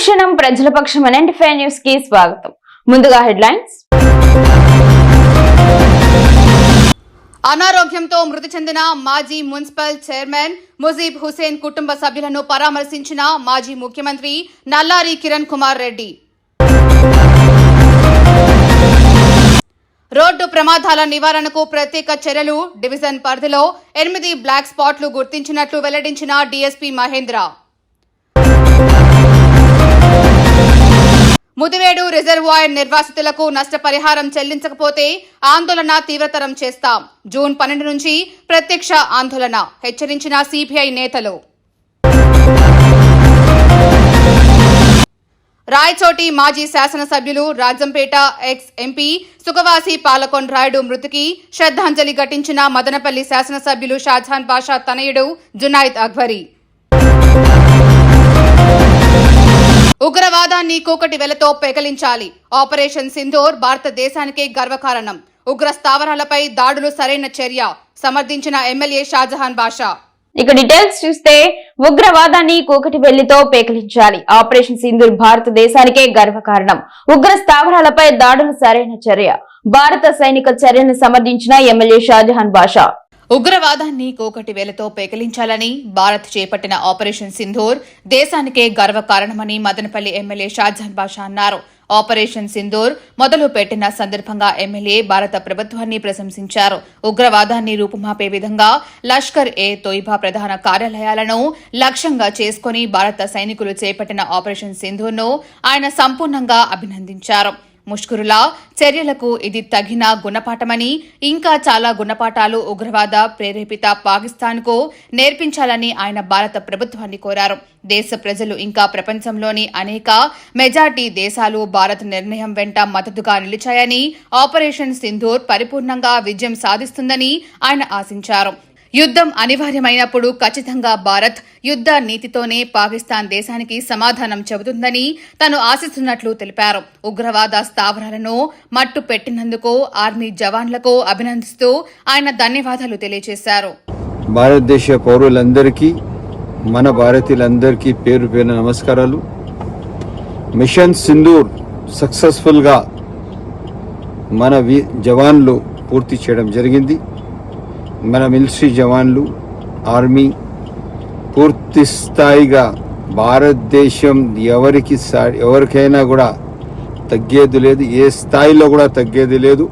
అనుక్షణం ప్రజల పక్షం ఎన్ఎంటీ న్యూస్కి స్వాగతం. ముందుగా హెడ్లైన్స్. అనారోగ్యంతో మృతి చెందిన మాజీ మున్సిపల్ చైర్మన్ ముజీబ్ హుసేన్ కుటుంబ సభ్యులను పరామర్శించిన మాజీ ముఖ్యమంత్రి నల్లారి కిరణ్ కుమార్ రెడ్డి. రోడ్డు ప్రమాదాల నివారణకు ప్రత్యేక చర్యలు డివిజన్ పరిధిలో ఎనిమిది బ్లాక్ స్పాట్లు గుర్తించినట్లు వెల్లడించిన డీఎస్పీ మహేంద్ర. ముదివేడు రిజర్వాయర్ నిర్వాసితులకు నష్టపరిహారం చెల్లించకపోతే ఆందోళన తీవ్రతరం చేస్తాం. జూన్ పన్నెండు నుంచి ప్రత్యక్ష ఆందోళన హెచ్చరించిన సిపిఐ నేతలు. రాయచోటి మాజీ శాసనసభ్యులు రాజంపేట ఎక్స్ ఎంపీ సుఖవాసి పాలకొండ రాయుడు మృతికి శ్రద్ధాంజలి ఘటించిన మదనపల్లి శాసనసభ్యులు షాజహాన్ బాషా తనయుడు జునాయిద్ అక్బరీ. ఉగ్రవాదాన్ని కూకటి వెలతో పెకలించాలి ఆపరేషన్ సింధూర్ భారతదేశానికే గర్వకారణం. ఉగ్ర స్థావరాలపై దాడులు సరైన చర్య సమర్థించిన ఎమ్మెల్యే షాజహాన్ బాషా. ఇక డీటెయిల్స్ చూస్తే ఉగ్రవాదాన్ని కూకటి వెళ్ళితో పేకలించాలి ఆపరేషన్ సింధూర్ భారతదేశానికే గర్వకారణం. ఉగ్ర స్థావరాలపై దాడులు సరైన చర్య. భారత సైనిక చర్యను సమర్థించిన ఎమ్మెల్యే షాజహాన్ బాషా. ఉగ్రవాదాన్ని కోకటి వేలతో పేకలించాలని భారత్ చేపట్టిన ఆపరేషన్ సింధూర్ దేశానికే గర్వకారణమని మదనపల్లి ఎమ్మెల్యే షాజహాన్ బాషా అన్నారు. ఆపరేషన్ సింధూర్ మొదలు పెట్టిన సందర్భంగా ఎమ్మెల్యే భారత ప్రభుత్వాన్ని ప్రశంసించారు. ఉగ్రవాదాన్ని రూపుమాపే విధంగా లష్కర్ ఏ తొయిబా ప్రధాన కార్యాలయాలను లక్ష్యంగా చేసుకుని భారత సైనికులు చేపట్టిన ఆపరేషన్ సింధూర్ను ఆయన సంపూర్ణంగా అభినందించారు. ముష్కరుల చర్యలకు ఇది తగిన గుణపాఠమని ఇంకా చాలా గుణపాఠాలు ఉగ్రవాద ప్రేరేపిత పాకిస్తాన్కు నేర్పించాలని ఆయన భారత ప్రభుత్వాన్ని కోరారు. దేశ ప్రజలు ఇంకా ప్రపంచంలోని అనేక మెజార్టీ దేశాలు భారత్ నిర్ణయం వెంట మద్దతుగా నిలిచాయని ఆపరేషన్ సింధూర్ పరిపూర్ణంగా విజయం సాధిస్తుందని ఆయన ఆశించారు. యుద్ధం అనివార్యమైనప్పుడు ఖచ్చితంగా భారత్ యుద్ధ నీతితోనే పాకిస్తాన్ దేశానికి సమాధానం చెబుతుందని తాను ఆశిస్తున్నట్లు తెలిపారు. ఉగ్రవాద స్థావరాలను మట్టు పెట్టినందుకు ఆర్మీ జవాన్లకు అభినందిస్తూ ఆయన ధన్యవాదాలు తెలియజేశారు. భారతదేశ పౌరులందరికీ మన భారతీయులందరికీ పేరు పేరు నమస్కారాలు. మిషన్ సింధూర్ సక్సెస్ఫుల్గా మన జవాన్లు పూర్తి చేయడం జరిగింది. మన మిలిటరీ జవాన్లు ఆర్మీ పూర్తి స్థాయిగా భారతదేశం ఎవరికి సా- ఎవరికైనా కూడా తగ్గేది లేదు ఏ స్థాయిలో కూడా తగ్గేది లేదు.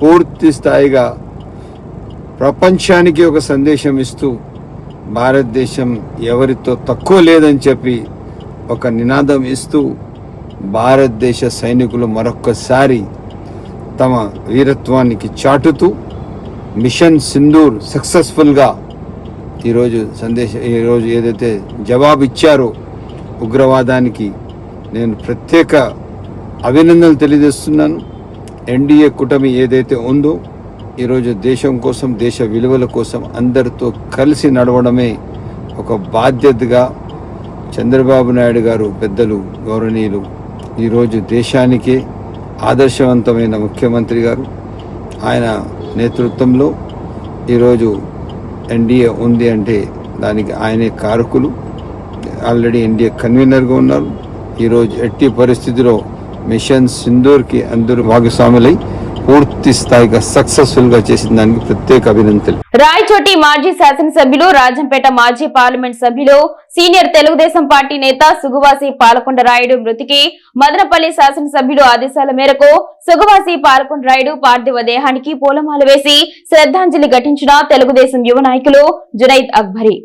పూర్తి స్థాయిగా ప్రపంచానికి ఒక సందేశం ఇస్తూ భారతదేశం ఎవరితో తక్కువ లేదని చెప్పి ఒక నినాదం ఇస్తూ భారతదేశ సైనికులు మరొక్కసారి తమ వీరత్వానికి చాటుతూ మిషన్ సింధూర్ సక్సెస్ఫుల్గా ఈరోజు సందేశం ఈరోజు ఏదైతే జవాబు ఇచ్చారో ఉగ్రవాదానికి నేను ప్రత్యేక అభినందనలు తెలియజేస్తున్నాను. ఎన్డీఏ కూటమి ఏదైతే ఉందో ఈరోజు దేశం కోసం దేశ విలువల కోసం అందరితో కలిసి నడవడమే ఒక బాధ్యతగా చంద్రబాబు నాయుడు గారు పెద్దలు గౌరవనీయులు ఈరోజు దేశానికే ఆదర్శవంతమైన ముఖ్యమంత్రి గారు. ఆయన నేతృత్వంలో ఈరోజు ఎన్డీఏ ఉంది అంటే దానికి ఆయనే కారకులు. ఆల్రెడీ ఎన్డీఏ కన్వీనర్గా ఉన్నారు. ఈరోజు ఎట్టి పరిస్థితిలో మిషన్ సింధూర్కి అందరూ భాగస్వాములై పూర్తి స్థాయిగా సక్సెస్ఫుల్గా చేసిన దానికి ప్రత్యేక అభినందనలు. రాయచోటి మాజీ శాసనసభ్యులు రాజంపేట మాజీ పార్లమెంట్ సభ్యులు సీనియర్ తెలుగుదేశం పార్టీ నేత సుగువాసి పాలకొండ రాయుడు మృతికి మదనపల్లి శాసనసభ్యులు ఆదేశాల మేరకు సుగువాసి పాలకొండ రాయుడు పార్థివ దేహానికి పూలమాల వేసి శ్రద్ధాంజలి ఘటించిన తెలుగుదేశం యువ నాయకులు జునైద్ అక్బరీ.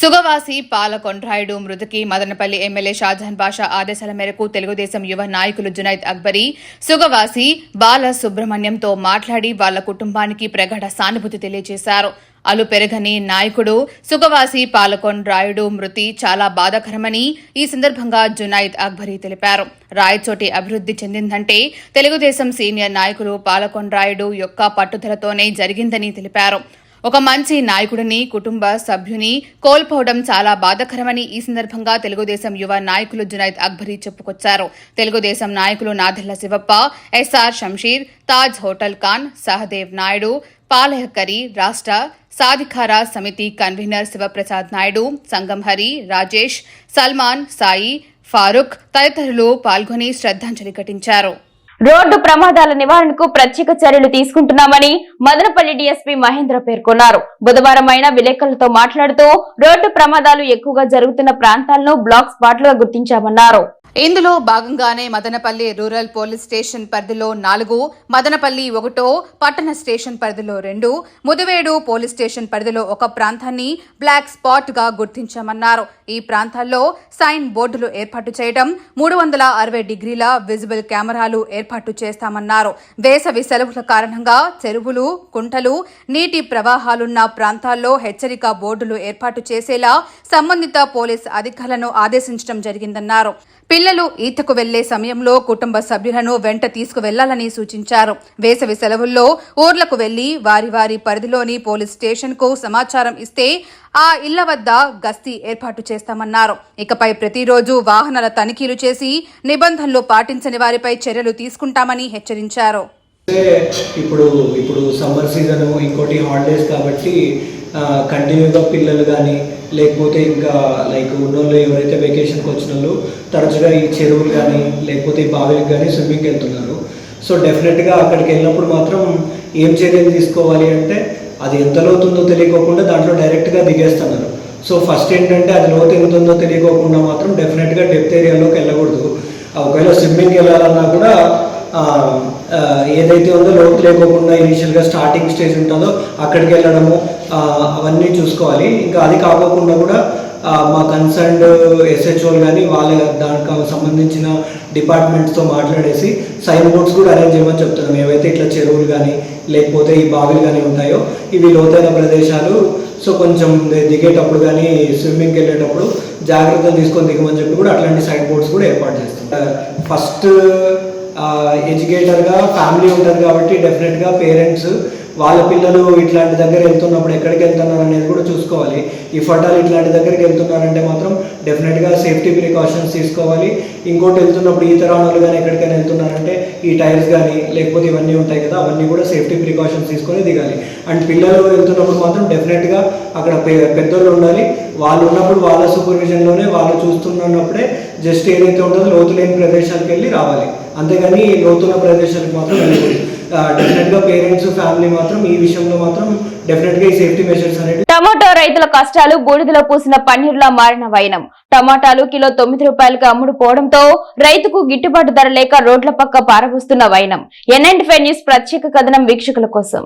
సుగవాసి పాలకొండ్రాయుడు మృతికి మదనపల్లి ఎమ్మెల్యే షాజహాన్ బాషా ఆదేశాల మేరకు తెలుగుదేశం యువ నాయకులు జునైద్ అక్బరీ సుగవాసి బాల సుబ్రహ్మణ్యంతో మాట్లాడి వాళ్ళ కుటుంబానికి ప్రగాఢ సానుభూతి తెలియజేశారు. అలు పెరగని నాయకుడు సుగవాసి పాలకొండ్రాయుడు మృతి చాలా బాధాకరమని ఈ సందర్భంగా జునైద్ అక్బరీ తెలిపారు. రాయచోటి అభివృద్ధి చెందిందంటే తెలుగుదేశం సీనియర్ నాయకులు పాలకొండ్రాయుడు యొక్క పట్టుదలతోనే జరిగిందని తెలిపారు. ఒక మంచి నాయకుడిని కుటుంబ సభ్యుని కోల్పోవడం చాలా బాధాకరమని ఈ సందర్భంగా తెలుగుదేశం యువ నాయకులు జునైద్ అక్బరీ చెప్పుకొచ్చారు. తెలుగుదేశం నాయకులు Nadella Shivappa S R Shamsheer Taj hotel Khan Sahadev Naidu పాలయకరి రాష్ట్ర సాధికార సమితి కన్వీనర్ శివప్రసాద్ నాయుడు సంగం హరి రాజేష్ సల్మాన్ సాయి ఫారూక్ తదితరులు పాల్గొని శ్రద్ధాంజలి ఘటించారు. రోడ్డు ప్రమాదాల నివారణకు ప్రత్యేక చర్యలు తీసుకుంటున్నామని మదనపల్లి డీఎస్పీ మహేంద్ర పేర్కొన్నారు. బుధవారం ఆయన విలేకరులతో మాట్లాడుతూ రోడ్డు ప్రమాదాలు ఎక్కువగా జరుగుతున్న ప్రాంతాలను బ్లాక్ స్పాట్లుగా గుర్తించామన్నారు. ఇందులో భాగంగానే మదనపల్లి రూరల్ పోలీస్ స్టేషన్ పరిధిలో నాలుగు మదనపల్లి ఒకటో పట్టణ స్టేషన్ పరిధిలో రెండు ముదివేడు పోలీస్ స్టేషన్ పరిధిలో ఒక ప్రాంతాన్ని బ్లాక్ స్పాట్గా గుర్తించామన్నారు. ఈ ప్రాంతాల్లో సైన్ బోర్డులు ఏర్పాటు చేయడం మూడు వందల అరవై డిగ్రీల విజిబుల్ కెమెరాలు ఏర్పాటు చేస్తామన్నారు. వేసవి సెలవుల కారణంగా చెరువులు కుంటలు నీటి ప్రవాహాలున్న ప్రాంతాల్లో హెచ్చరిక బోర్డులు ఏర్పాటు చేసేలా సంబంధిత పోలీస్ అధికారులను ఆదేశించడం జరిగిందన్నారు. పిల్లలు ఈతకు వెళ్ళే సమయంలో కుటుంబ సభ్యులను వెంట తీసుకువెళ్ళాలని సూచించారు. వేసవి సెలవుల్లో ఊర్లకు వెళ్ళి వారి వారి పరిధిలోని పోలీస్ స్టేషన్కు సమాచారం ఇస్తే ఆ ఇళ్ళ వద్ద గస్తీ ఏర్పాటు చేస్తామన్నారు. ఇకపై ప్రతిరోజు వాహనాల తనిఖీలు చేసి నిబంధనలు పాటించని వారిపై చర్యలు తీసుకుంటామని హెచ్చరించారు. ఇప్పుడు ఇప్పుడు సమ్మర్ సీజన్ ఇంకోటి హాలిడేస్ కాబట్టి కంటిన్యూగా పిల్లలు కానీ లేకపోతే ఇంకా లైక్ ఉన్నోళ్ళు ఎవరైతే వెకేషన్కి వచ్చిన వాళ్ళు తరచుగా ఈ చెరువులు కానీ లేకపోతే ఈ బావిలకు కానీ స్విమ్మింగ్కి వెళ్తున్నారు. సో డెఫినెట్గా అక్కడికి వెళ్ళినప్పుడు మాత్రం ఏం చర్యలు తీసుకోవాలి అంటే అది ఎంత లోతుందో తెలియకోకుండా దాంట్లో డైరెక్ట్గా దిగేస్తున్నారు. సో ఫస్ట్ ఏంటంటే అది లోతు ఎంత ఉందో తెలియకోకుండా మాత్రం డెఫినెట్గా డెప్త్ ఏరియాలోకి వెళ్ళకూడదు. ఒకవేళ స్విమ్మింగ్కి వెళ్ళాలన్నా కూడా ఏదైతే ఉందో లోతు లేకోకుండా ఇనిషియల్గా స్టార్టింగ్ స్టేజ్ ఉంటుందో అక్కడికి వెళ్ళడము అవన్నీ చూసుకోవాలి. ఇంకా అది కాకోకుండా కూడా మా కన్సర్న్డ్ ఎస్హెచ్ఓలు కానీ వాళ్ళ దానికి సంబంధించిన డిపార్ట్మెంట్స్తో మాట్లాడేసి సైన్ బోర్డ్స్ కూడా అరేంజ్ చేయమని చెప్తున్నాం. ఏవైతే ఇట్లా చెరువులు కానీ లేకపోతే ఈ బావిలు కానీ ఉంటాయో ఇవి లోతైన ప్రదేశాలు. సో కొంచెం దిగేటప్పుడు కానీ స్విమ్మింగ్కి వెళ్ళేటప్పుడు జాగ్రత్తలు తీసుకొని దిగమని చెప్పి కూడా అట్లాంటి సైన్ బోర్డ్స్ కూడా ఏర్పాటు చేస్తాం. ఫస్ట్ ఎడ్యుకేటర్గా ఫ్యామిలీ ఉంటుంది కాబట్టి డెఫినెట్గా పేరెంట్స్ వాళ్ళ పిల్లలు ఇట్లాంటి దగ్గర వెళ్తున్నప్పుడు ఎక్కడికి వెళ్తున్నారు అనేది కూడా చూసుకోవాలి. ఈ ఫటాలు ఇట్లాంటి దగ్గరికి వెళ్తున్నారంటే మాత్రం డెఫినెట్గా సేఫ్టీ ప్రికాషన్స్ తీసుకోవాలి. ఇంకోటి వెళ్తున్నప్పుడు ఈ రాణాలు కానీ ఎక్కడికైనా వెళ్తున్నారంటే ఈ టైర్స్ కానీ లేకపోతే ఇవన్నీ ఉంటాయి కదా అవన్నీ కూడా సేఫ్టీ ప్రికాషన్స్ తీసుకొని దిగాలి. అండ్ పిల్లలు వెళ్తున్నప్పుడు మాత్రం డెఫినెట్గా అక్కడ పెద్దోళ్ళు ఉండాలి. వాళ్ళు ఉన్నప్పుడు వాళ్ళ సూపర్విజన్లోనే వాళ్ళు చూస్తున్నప్పుడే జస్ట్ ఏదైతే ఉంటుందో లోతు లేని ప్రదేశాలకు వెళ్ళి రావాలి. అంతేగాని లోతున్న ప్రదేశాలకు మాత్రం వెళ్ళకూడదు. డెఫినెట్గా పేరెంట్స్ ఫ్యామిలీ మాత్రం ఈ విషయంలో మాత్రం డెఫినెట్గా ఈ సేఫ్టీ అనేవి టమాటో రైతుల కష్టాలు బూడిదలో పూసిన పన్నీరులా మారిన వైనం. టమాటాలు కిలో తొమ్మిది రూపాయలకు అమ్ముడు పోవడంతో రైతుకు గిట్టుబాటు ధర లేక రోడ్ల పక్క పారబోస్తున్న వైనం. ఎన్ఎండ్ ఫైవ్ న్యూస్ ప్రత్యేక కథనం వీక్షకుల కోసం.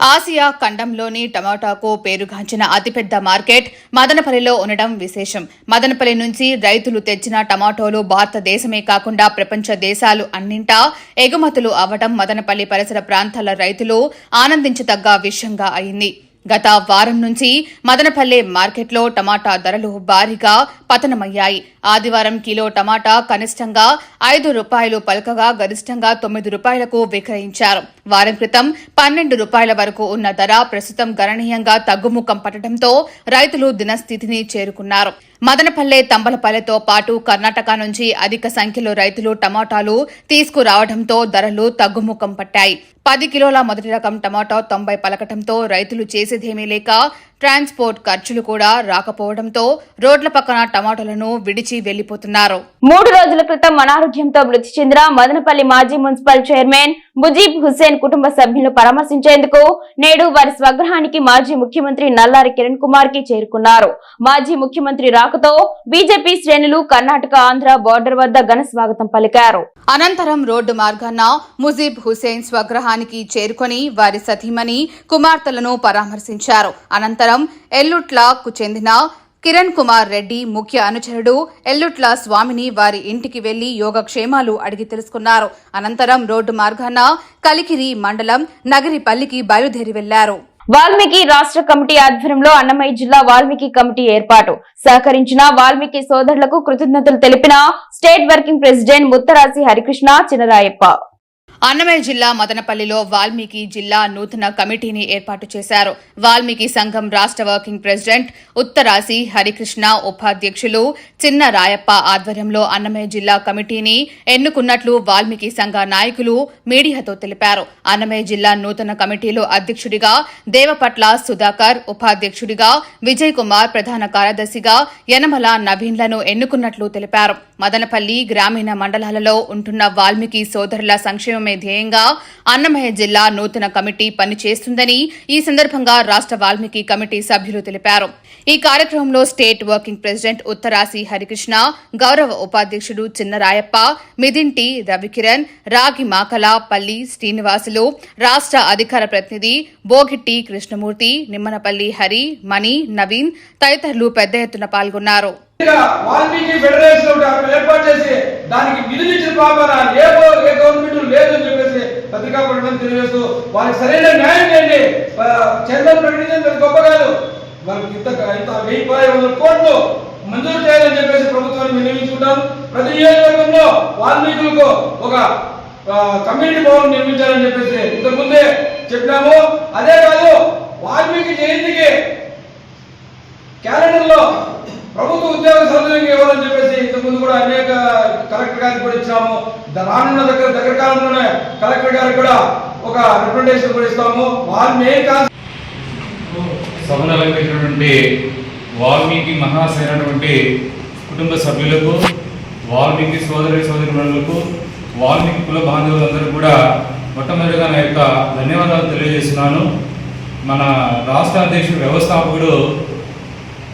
ఆసియా ఖండంలోని టమాటాకు పేరుగాంచిన అతిపెద్ద మార్కెట్ మదనపల్లిలో ఉండడం విశేషం. మదనపల్లి నుంచి రైతులు తెచ్చిన టమాటోలు భారతదేశమే కాకుండా ప్రపంచ దేశాలు అన్నింటా ఎగుమతులు అవ్వడం మదనపల్లి పరిసర ప్రాంతాల రైతులు ఆనందించదగ్గ విషయంగా అయింది. గత వారం నుంచి మదనపల్లె మార్కెట్లో టమాటా ధరలు భారీగా పతనమయ్యాయి. ఆదివారం కిలో టమాటా కనిష్టంగా ఐదు రూపాయలు పలకగా గరిష్టంగా తొమ్మిది రూపాయలకు విక్రయించారు. వారం క్రితం పన్నెండు రూపాయల వరకు ఉన్న ధర ప్రస్తుతం గణనీయంగా తగ్గుముఖం పట్టడంతో రైతులు దినస్థితిని చేరుకున్నారు. మదనపల్లె తంబలపల్లెతో పాటు కర్ణాటక నుంచి అధిక సంఖ్యలో రైతులు టమాటాలు తీసుకురావడంతో ధరలు తగ్గుముఖం పట్టాయి. పది కిలోల మొదటి రకం టమాటా తొంభై పలకటంతో రైతులు చేసేదేమీ లేక ట్రాన్స్పోర్ట్ ఖర్చులు కూడా రాకపోవడంతో రోడ్ల పక్కన టమాటాలను విడిచి వెళ్ళిపోతున్నారు మూడు రోజుల క్రితం అనారోగ్యంతో మృతి చెందిన మదనపల్లి మాజీ మున్సిపల్ చైర్మన్ ముజీబ్ హుస్సేన్ కుటుంబ సభ్యులను పరామర్శించేందుకు నేడు వారి స్వగ్రహానికి మాజీ ముఖ్యమంత్రి నల్లారి కిరణ్ కుమార్కి చేరుకున్నారు. మాజీ ముఖ్యమంత్రి రాకతో బీజేపీ శ్రేణులు కర్ణాటక ఆంధ్ర బోర్డర్ వద్ద ఘన స్వాగతం పలికారు. అనంతరం రోడ్డు మార్గాన ముజీబ్ హుసేన్ స్వగ్రహానికి చేరుకొని వారి సతీమణి కుమార్తెలను పరామర్శించారు. అనంతరం ఎల్లుట్లాకు చెందిన కిరణ్ కుమార్ రెడ్డి ముఖ్య అనుచరుడు ఎల్లుట్ల స్వామిని వారి ఇంటికి వెళ్ళి యోగక్షేమాలు అడిగి తెలుసుకున్నారు. అనంతరం రోడ్డు మార్గాన కలికిరి మండలం నగరిపల్లికి బయలుదేరి వెళ్ళారు వాల్మీకి రాష్ట్ర కమిటీ ఆధ్వర్యంలో అన్నమయ్య జిల్లా వాల్మీకి కమిటీ ఏర్పాటు. సహకరించిన వాల్మీకి సోదరులకు కృతజ్ఞతలు తెలిపిన state working president Mutharasi Harikrishna Chinarayappa. Annamayya జిల్లా మదనపల్లిలో వాల్మీకి జిల్లా నూతన కమిటీని ఏర్పాటు చేశారు. వాల్మీకి సంఘం రాష్ట్ర వర్కింగ్ ప్రెసిడెంట్ ఉత్తరాసి హరికృష్ణ ఉపాధ్యక్షులు చిన్న రాయప్ప ఆధ్వర్యంలో అన్నమయ్య జిల్లా కమిటీని ఎన్నుకున్నట్లు వాల్మీకి సంఘ నాయకులు మీడియాతో తెలిపారు. అన్నమయ్య జిల్లా నూతన కమిటీలో అధ్యక్షుడిగా దేవపట్ల సుధాకర్ ఉపాధ్యక్షుడిగా విజయ్ కుమార్ ప్రధాన కార్యదర్శిగా యనమల నవీన్లను ఎన్నుకున్నట్లు తెలిపారు. మదనపల్లి గ్రామీణ మండలాలలో ఉంటున్న వాల్మీకి సోదరుల సంక్షేమమే ధ్యేయంగా అన్నమయ్య జిల్లా నూతన కమిటీ పనిచేస్తుందని ఈ సందర్భంగా రాష్ట్ర వాల్మీకి కమిటీ సభ్యులు తెలిపారు. ఈ కార్యక్రమంలో state working president Utharasi Harikrishna గౌరవ ఉపాధ్యక్షుడు చిన్నరాయప్ప మిదింటి రవికిరణ్ రాగి మాకల పల్లి శ్రీనివాసులు రాష్ట్ర అధికార ప్రతినిధి బోగిట్టి కృష్ణమూర్తి నిమ్మనపల్లి హరి మణి నవీన్ తదితరులు పెద్ద ఎత్తున పాల్గొన్నారు. వాల్మీకి ఫెడరేషన్ ఏర్పాటు చేసి దానికి నిధులు ఇచ్చిన పాపన ఏ ఏ గవర్నమెంట్ లేదు అని చెప్పేసి పత్రికా ప్రకటన తెలియజేస్తూ వారికి సరైన న్యాయం చేయండి. ఆ, ప్రకటించింది ప్రకటించడం గొప్ప కాదు. వాళ్ళకి ఇంత ఇంత వెయ్యి పది వందల కోట్లు మంజూరు చేయాలని చెప్పేసి ప్రభుత్వాన్ని వినియోగించుకుంటాం ప్రతి నియోజకవర్గంలో వాల్మీకులకు ఒక కమ్యూనిటీ భవన్ నిర్మించాలని చెప్పేసి ఇంతకుముందే చెప్పినాము. అదే కాదు వాల్మీకి జయంతికి క్యాలెండర్లో ప్రభుత్వ ఉద్యోగ సౌకర్యంగా ఇవ్వాలని చెప్పేసి ఇంతకుముందు కూడా అనేక కలెక్టర్ గారికి కూడా ఇచ్చాము. ద- రానున్న దగ్గర దగ్గర కాలంలోనే కలెక్టర్ గారికి కూడా ఒక రిప్రజెంటేషన్ కూడా ఇస్తాము. వాళ్ళు మెయిన్ వాల్మీకి మహాశైనటువంటి కుటుంబ సభ్యులకు వాల్మీకి సోదరి సోదరిమణులకు వాల్మీకి కుల బాంధవులందరూ కూడా మొట్టమొదటిగా నా యొక్క ధన్యవాదాలు తెలియజేస్తున్నాను. మన రాష్ట్ర అధ్యక్షుడు వ్యవస్థాపకుడు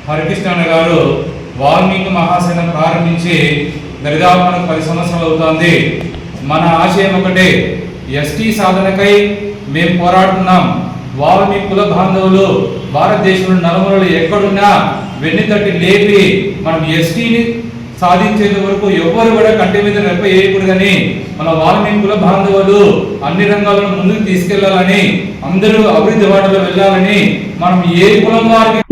హరికృష్ణ గారు వాల్మీకి మహాసేన ప్రారంభించి దరిదాపు పది సంవత్సరాలు అవుతోంది. మన ఆశయం ఒకటే ఎస్టీ సాధనకై మేము పోరాడుతున్నాం. వాల్మీకి కుల బాంధవులు భారతదేశంలో నలుమూలలు ఎక్కడున్నా వెన్నుతట్టి లేపి మనం ఎస్టీని సాధించేంత వరకు ఎవ్వరు కూడా కంటి మీద రెప్ప వేయకూడదని మన వాల్మీకి కుల బాంధవులు అన్ని రంగాలను ముందుకు తీసుకెళ్ళాలని అందరూ అభివృద్ధి బాటలో వెళ్ళాలని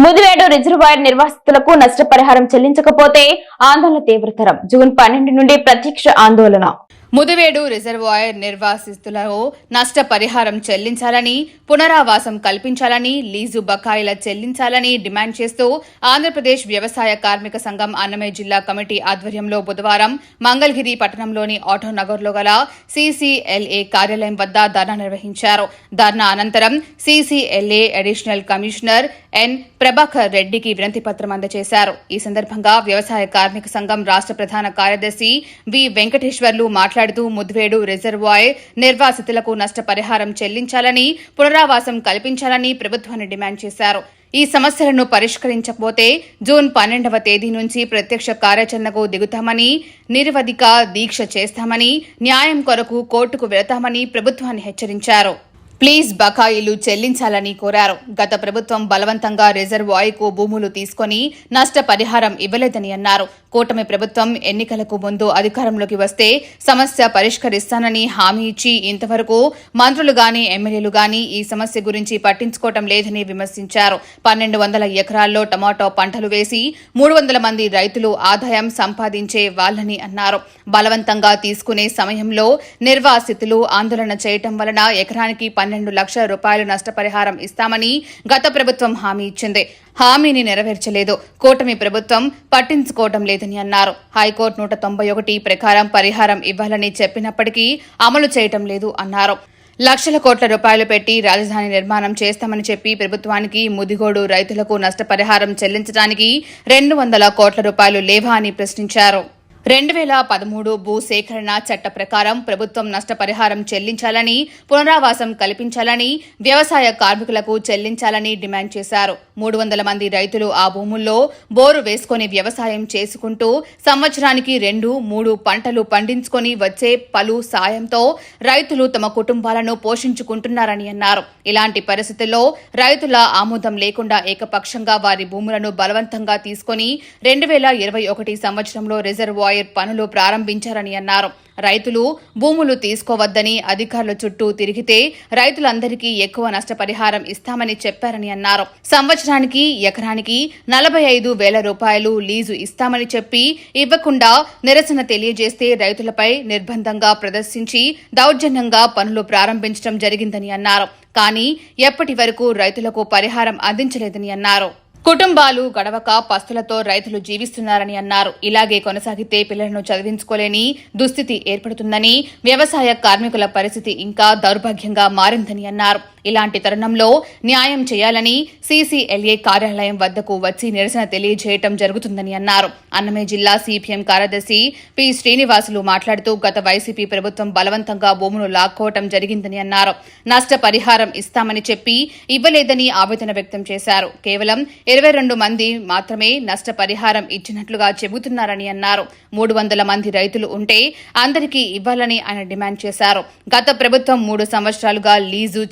ముదివేడు రిజర్వాయర్ నిర్వాసితులకు నష్టపరిహారం చెల్లించకపోతే ఆందోళన తీవ్రతరం. జూన్ పన్నెండు నుండి ప్రత్యక్ష ఆందోళన. ముదివేడు రిజర్వాయర్ నిర్వాసితులకు నష్టపరిహారం చెల్లించాలని పునరావాసం కల్పించాలని లీజు బకాయిల చెల్లించాలని డిమాండ్ చేస్తూ ఆంధ్రప్రదేశ్ వ్యవసాయ కార్మిక సంఘం అన్నమయ్య జిల్లా కమిటీ ఆధ్వర్యంలో బుధవారం మంగళగిరి పట్టణంలోని ఆటోనగర్లో గల సీసీఎల్ఏ కార్యాలయం వద్ద ధర్నా నిర్వహించారు. ధర్నా అనంతరం CCLA additional commissioner N. Prabhakar రెడ్డికి వినతిపత్రం అందజేశారు. ఈ సందర్భంగా వ్యవసాయ కార్మిక సంఘం రాష్ట్ర ప్రధాన కార్యదర్శి వి. వెంకటేశ్వర్లు మాట్లాడుతూ ముద్వేడు రిజర్వాయర్ నిర్వాసితులకు నష్టపరిహారం చెల్లించాలని పునరావాసం కల్పించాలని ప్రభుత్వాన్ని డిమాండ్ చేశారు. ఈ సమస్యలను పరిష్కరించకపోతే జూన్ పన్నెండవ తేదీ నుంచి ప్రత్యక్ష కార్యాచరణకు దిగుతామని నిరవధిక దీక్ష చేస్తామని న్యాయం కొరకు కోర్టుకు వెళతామని ప్రభుత్వాన్ని హెచ్చరించారు. ప్లీజ్ బకాయిలు చెల్లించాలని కోరారు. గత ప్రభుత్వం బలవంతంగా రిజర్వాయర్కు భూములు తీసుకొని నష్టపరిహారం ఇవ్వలేదని అన్నారు. కూటమి ప్రభుత్వం ఎన్నికలకు ముందు అధికారంలోకి వస్తే సమస్య పరిష్కరిస్తానని హామీ ఇచ్చి ఇంతవరకు మంత్రులు గాని ఎమ్మెల్యేలు గాని ఈ సమస్య గురించి పట్టించుకోవటం లేదని విమర్శించారు. పన్నెండు వందల ఎకరాల్లో టమాటో పంటలు వేసి మూడు వందల మంది రైతులు ఆదాయం సంపాదించే వాళ్ళని అన్నారు. బలవంతంగా తీసుకునే సమయంలో నిర్వాసితులు ఆందోళన చేయటం వలన ఎకరానికి పన్నెండు లక్షల రూపాయలు నష్టపరిహారం ఇస్తామని గత ప్రభుత్వం హామీ ఇచ్చింది. హామీని నెరవేర్చలేదు. కూటమి ప్రభుత్వం పట్టించుకోవటం లేదని అన్నారు. హైకోర్టు నూట తొంభై ఒకటి ప్రకారం పరిహారం ఇవ్వాలని చెప్పినప్పటికీ అమలు చేయటం లేదు అన్నారు. లక్షల కోట్ల రూపాయలు పెట్టి రాజధాని నిర్మాణం చేస్తామని చెప్పి ప్రభుత్వానికి ముదిగోడు రైతులకు నష్టపరిహారం చెల్లించడానికి రెండు వందల కోట్ల రూపాయలు లేవా అని ప్రశ్నించారు. రెండు వేల పదమూడు భూ సేకరణ చట్ట ప్రకారం ప్రభుత్వం నష్టపరిహారం చెల్లించాలని పునరావాసం కల్పించాలని వ్యవసాయ కార్మికులకు చెల్లించాలని డిమాండ్ చేశారు. మూడు వందల మంది రైతులు ఆ భూముల్లో బోరు వేసుకుని వ్యవసాయం చేసుకుంటూ సంవత్సరానికి రెండు మూడు పంటలు పండించుకొని వచ్చే పలు సాయంతో రైతులు తమ కుటుంబాలను పోషించుకుంటున్నారని అన్నారు. ఇలాంటి పరిస్థితుల్లో రైతుల ఆమోదం లేకుండా ఏకపక్షంగా వారి భూములను బలవంతంగా తీసుకొని రెండు వేల ఇరవై ఒకటి సంవత్సరంలో రిజర్వాయర్ రిజర్వాయర్ పనులు ప్రారంభించారని అన్నారు. రైతులు భూములు తీసుకోవద్దని అధికారుల చుట్టూ తిరిగితే రైతులందరికీ ఎక్కువ నష్టపరిహారం ఇస్తామని చెప్పారని అన్నారు. సంవత్సరానికి ఎకరానికి నలభై ఐదు వేల రూపాయలు లీజు ఇస్తామని చెప్పి ఇవ్వకుండా నిరసన తెలియజేస్తే రైతులపై నిర్బంధంగా ప్రదర్శించి దౌర్జన్యంగా పనులు ప్రారంభించడం జరిగిందని అన్నారు. కానీ ఎప్పటి వరకు రైతులకు పరిహారం అందించలేదని అన్నారు. కుటుంబాలు గడవక పస్తులతో రైతులు జీవిస్తున్నారని అన్నారు. ఇలాగే కొనసాగితే పిల్లలను చదివించుకోలేని దుస్థితి ఏర్పడుతుందని వ్యవసాయ కార్మికుల పరిస్థితి ఇంకా దౌర్భాగ్యంగా మారిందని అన్నారు. ఇలాంటి తరుణంలో న్యాయం చేయాలని సీసీఎల్ఏ కార్యాలయం వద్దకు వచ్చి నిరసన తెలియజేయటం జరుగుతుందని అన్నారు. అన్నమే జిల్లా సిపిఎం కార్యదర్శి పి శ్రీనివాసులు మాట్లాడుతూ గత వైసీపీ ప్రభుత్వం బలవంతంగా భూములు లాక్కోవటం జరిగిందని అన్నారు. నష్టపరిహారం ఇస్తామని చెప్పి ఇవ్వలేదని ఆవేదన వ్యక్తం చేశారు. కేవలం ఇరవై రెండు మంది మాత్రమే నష్టపరిహారం ఇచ్చినట్లుగా చెబుతున్నారని అన్నారు. మూడు వందల మంది రైతులు ఉంటే అందరికీ ఇవ్వాలని ఆయన డిమాండ్ చేశారు. గత ప్రభుత్వం మూడు సంవత్సరాలుగా లీజు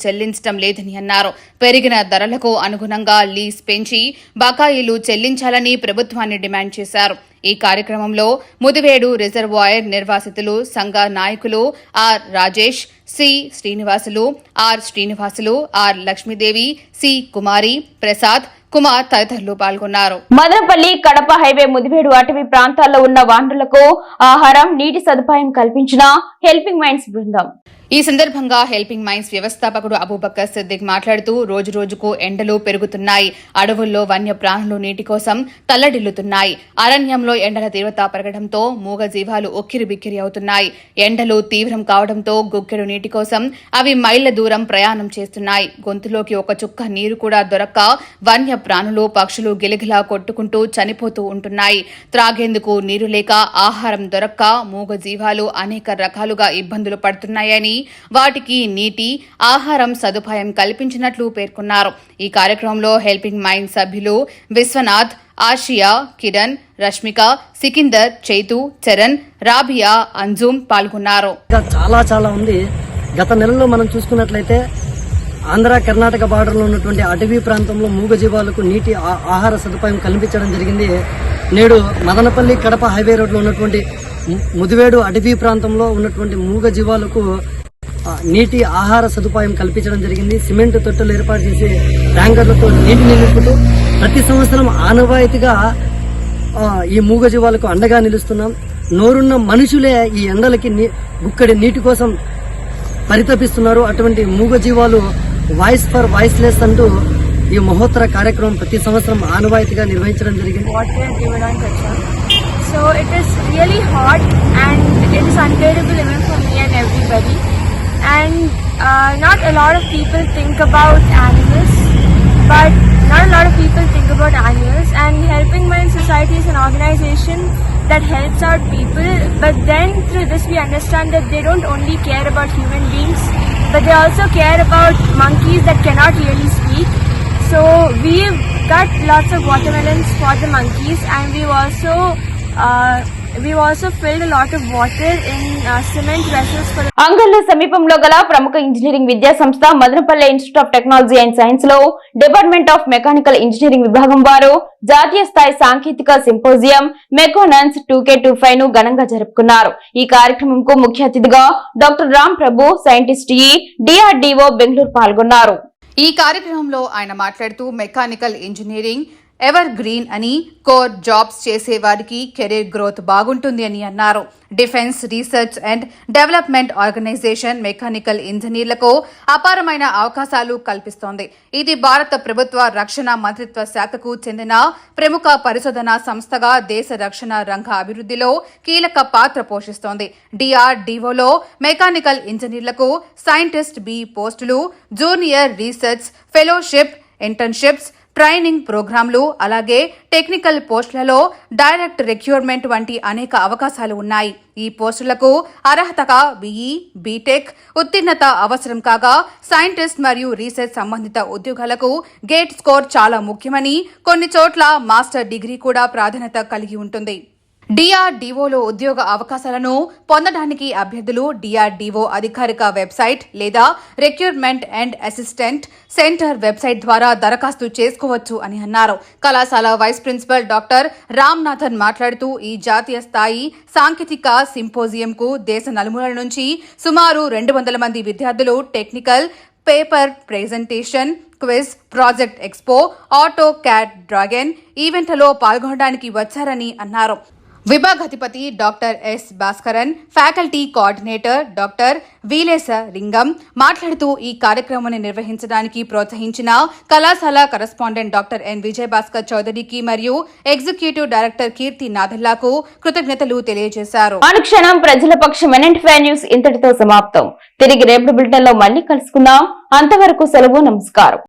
ఇష్టం లేదని అన్నారు. పెరిగిన ధరలకు అనుగుణంగా లీజ్ పెంచి బకాయిలు చెల్లించాలని ప్రభుత్వాన్ని డిమాండ్ చేశారు. ఈ కార్యక్రమంలో ముదివేడు రిజర్వాయర్ నిర్వాసితులు సంఘ నాయకులు R Rajesh C Srinivasulu R Srinivasulu R Lakshmidevi C Kumari Prasad Kumar తదితరులు పాల్గొన్నారు. మదనపల్లి కడప హైవే ముదివేడు అటవీ ప్రాంతాల్లో ఉన్న వానరులకు ఆహారం నీటి సదుపాయం కల్పించిన హెల్పింగ్ మైండ్స్ బృందం. ఈ సందర్భంగా హెల్పింగ్ మైన్స్ వ్యవస్థాపకుడు అబూబక్కర్ సిద్దిక్ మాట్లాడుతూ రోజు రోజుకు ఎండలు పెరుగుతున్నాయి. అడవుల్లో వన్య ప్రాణులు నీటి కోసం తల్లడిల్లుతున్నాయి. అరణ్యంలో ఎండల తీవ్రత పెరగడంతో మూగ జీవాలు ఉక్కిరి బిక్కిరి అవుతున్నాయి. ఎండలు తీవ్రం కావడంతో గుక్కెడు నీటి కోసం అవి మైళ్ళ దూరం ప్రయాణం చేస్తున్నాయి. గొంతులోకి ఒక చుక్క నీరు కూడా దొరక్క వన్య ప్రాణులు పక్షులు గిలిగిలా కొట్టుకుంటూ చనిపోతూ ఉంటున్నాయి. త్రాగేందుకు నీరు లేక ఆహారం దొరక్క మూగ జీవాలు అనేక రకాలుగా ఇబ్బందులు పడుతున్నాయని వాటికి నీటి ఆహారం సదుపాయం కల్పించినట్లు పేర్కొన్నారు. ఈ కార్యక్రమంలో హెల్పింగ్ మైండ్ సభ్యులు విశ్వనాథ్ ఆషియా కిరణ్ రష్మిక సికిందర్ చైతు చరణ్ రాబియా అంజుమ్ పాల్గొన్నారు. చాలా చాలా ఉంది. గత నెలలో మనం చూసుకున్నట్లయితే ఆంధ్ర కర్ణాటక బార్డర్లో ఉన్నటువంటి అటవీ ప్రాంతంలో మూగజీవాలకు నీటి ఆహార సదుపాయం కల్పించడం జరిగింది. నేడు మదనపల్లి కడప హైవే రోడ్లో ఉన్నటువంటి ముదివేడు అటవీ ప్రాంతంలో ఉన్నటువంటి మూగజీవాలకు జీవాలకు నీటి ఆహార సదుపాయం కల్పించడం జరిగింది. సిమెంట్ తొట్టెలు ఏర్పాటు చేసి ట్యాంకర్లతో నీటి నిలుపుతూ ప్రతి సంవత్సరం ఆనవాయితీగా ఈ మూగజీవాలకు అండగా నిలుస్తున్నాం. నోరున్న మనుషులే ఈ ఎండలకి నీ- గుక్కడి నీటి కోసం పరితపిస్తున్నారు. అటువంటి మూగజీవాలు వాయిస్ ఫర్ వాయిస్లెస్ అంటూ ఈ మహోత్తర కార్యక్రమం ప్రతి సంవత్సరం ఆనవాయితీగా నిర్వహించడం జరిగింది. So it is really hot and it is unbearable and for me and everybody and uh, not a lot of people think about animals, but not a lot of people think about animals. And Helping Mind Society is an organization that helps out people. But then through this we understand that they don't only care about human beings, but they also care about monkeys that cannot really speak. So we've got lots of watermelons for the monkeys, and we've also uh, uh, అంగల్లో సమీపంలో గల ప్రముఖ engineering విద్యా సంస్థ Madanapalle institute of technology and సైన్స్లో department of mechanical engineering విభాగం వారు జాతీయ స్థాయి సాంకేతిక సింపోజియం మెకోనన్స్ టూ కే టూ ఫైవ్ను ఘనంగా జరుపుకున్నారు. ఈ కార్యక్రమంకు ముఖ్య అతిథిగా doctor Ram Prabhu scientist E DRDO Bengaluru పాల్గొన్నారు. ఈ కార్యక్రమంలో ఆయన మాట్లాడుతూ మెకానికల్ ఇంజనీరింగ్ ఎవర్ గ్రీన్ అని కోర్ జాబ్స్ చేసే వారికి కెరీర్ గ్రోత్ బాగుంటుంది అని అన్నారు. Defence research and development organisation mechanical ఇంజనీర్లకు అపారమైన అవకాశాలు కల్పిస్తోంది. ఇది భారత ప్రభుత్వ రక్షణ మంత్రిత్వ శాఖకు చెందిన ప్రముఖ పరిశోధనా సంస్థగా దేశ రక్షణ రంగ అభివృద్ధిలో కీలక పాత్ర పోషిస్తోంది. డిఆర్డీఓలో మెకానికల్ ఇంజనీర్లకు సైంటిస్ట్ బి పోస్టులు junior research fellowship internships training ప్రోగ్రాంలు అలాగే టెక్నికల్ పోస్టులలో డైరెక్ట్ రిక్యూర్మెంట్ వంటి అనేక అవకాశాలు ఉన్నాయి. ఈ పోస్టులకు అర్హతగా బీఈ బీటెక్ ఉత్తీర్ణత అవసరం కాగా సైంటిస్ట్ మరియు రీసెర్చ్ సంబంధిత ఉద్యోగాలకు గేట్ స్కోర్ చాలా ముఖ్యమని కొన్ని చోట్ల మాస్టర్ డిగ్రీ కూడా ప్రాధాన్యత కలిగి ఉంటుంది. డిఆర్డీఓలో ఉద్యోగ అవకాశాలను పొందడానికి అభ్యర్థులు డిఆర్డీఓ అధికారిక వెబ్సైట్ లేదా recruitment and assistant centre website ద్వారా దరఖాస్తు చేసుకోవచ్చు అని అన్నారు. కళాశాల వైస్ ప్రిన్సిపల్ డాక్టర్ రామ్నాథన్ మాట్లాడుతూ ఈ జాతీయ స్థాయి సాంకేతిక సింపోజియంకు దేశ నలుమూలల నుంచి సుమారు రెండు వందల మంది విద్యార్థులు technical paper presentation quiz project expo AutoCAD dragon ఈవెంట్లలో పాల్గొనడానికి వచ్చారని అన్నారు. విభాగాధిపతి doctor S Bhaskaran faculty coordinator doctor వీలేస రింగం మాట్లాడుతూ ఈ కార్యక్రమాన్ని నిర్వహించడానికి ప్రోత్సహించిన కళాశాల correspondent doctor N Vijay Bhaskar చౌదరికి మరియు ఎగ్జిక్యూటివ్ డైరెక్టర్ కీర్తి నాథల్లాకు కృతజ్ఞతలు తెలియజేశారు. అనుక్షణం ప్రజల పక్షం ఎన్ఎంటీ న్యూస్ ఇంతటితో సమాప్తం. తిరిగి రేపటి బులెటిన్లో మళ్ళీ కలుసుకుందాం. అంతవరకు సెలవు నమస్కారం.